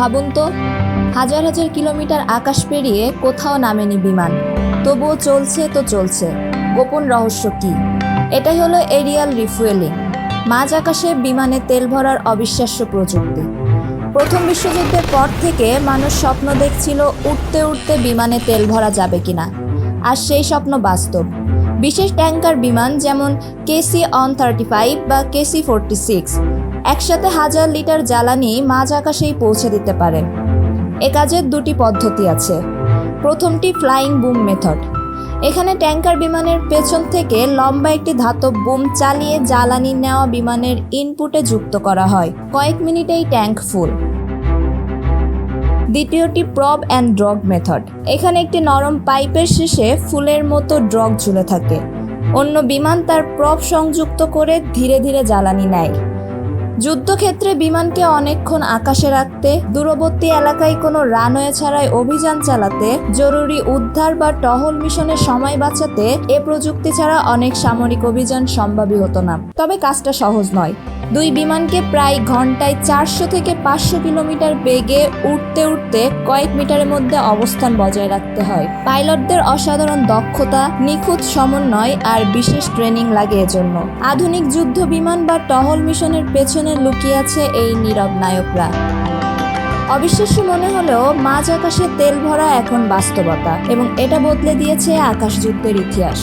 ভাবুন তো। হাজার হাজার কিলোমিটার আকাশ পেরিয়ে কোথাও নামেনি বিমান। তবুও চলছে তো চলছে। গোপন রহস্য কি? এটাই হলো এরিয়াল রিফুয়েলিং, মাঝ আকাশে বিমানে তেল ভরার অবিশ্বাস্য প্রযুক্তি। প্রথম বিশ্বযুদ্ধের পর থেকে মানুষ স্বপ্ন দেখছিল উঠতে উঠতে বিমানে তেল ভরা যাবে কিনা। আর সেই স্বপ্ন বাস্তব। বিশেষ ট্যাঙ্কার বিমান যেমন কেসি অন থার্টি ফাইভ বা কেসি ফোরটি সিক্স একসাথে হাজার লিটার জ্বালানি মাঝ আকাশেই পৌঁছে দিতে পারে। এ কাজের দুটি পদ্ধতি আছে। প্রথমটি ফ্লাইং বুম মেথড। এখানে ট্যাঙ্কার বিমানের পেছন থেকে লম্বা একটি ধাতব বুম চালিয়ে জ্বালানি নেওয়া বিমানের ইনপুটে যুক্ত করা হয়। কয়েক মিনিটেই ট্যাঙ্ক ফুল। দ্বিতীয়টি প্রব অ্যান্ড ড্রগ মেথড এখানে একটি নরম পাইপের শেষে ফুলের মতো ড্রগ ঝুলে থাকে। অন্য বিমান তার প্রব সংযুক্ত করে ধীরে ধীরে জ্বালানি নেয়। যুদ্ধক্ষেত্রে বিমানকে অনেকক্ষণ আকাশে রাখতে, দূরবর্তী এলাকায় কোনো রানওয়ে ছাড়াই অভিযান চালাতে, জরুরি উদ্ধার বা টহল মিশনের সময় বাঁচাতে এ প্রযুক্তি ছাড়া অনেক সামরিক অভিযান সম্ভবই হতো না। তবে কাজটা সহজ নয়। দুই বিমানকে প্রায় ঘন্টায় চারশো থেকে পাঁচশো কিলোমিটার বেগে উঠতে উঠতে কয়েক মিটারের মধ্যে অবস্থান বজায় রাখতে হয়। পাইলটদের অসাধারণ দক্ষতা, নিখুঁত সমন্বয় আর বিশেষ ট্রেনিং লাগে এজন্য। আধুনিক যুদ্ধ বিমান বা টহল মিশনের পেছনে লুকিয়ে আছে এই নীরব নায়করা। অবিশ্বাস্য মনে হলেও মাঝ আকাশে তেল ভরা এখন বাস্তবতা এবং এটা বদলে দিয়েছে আকাশ যুদ্ধের ইতিহাস।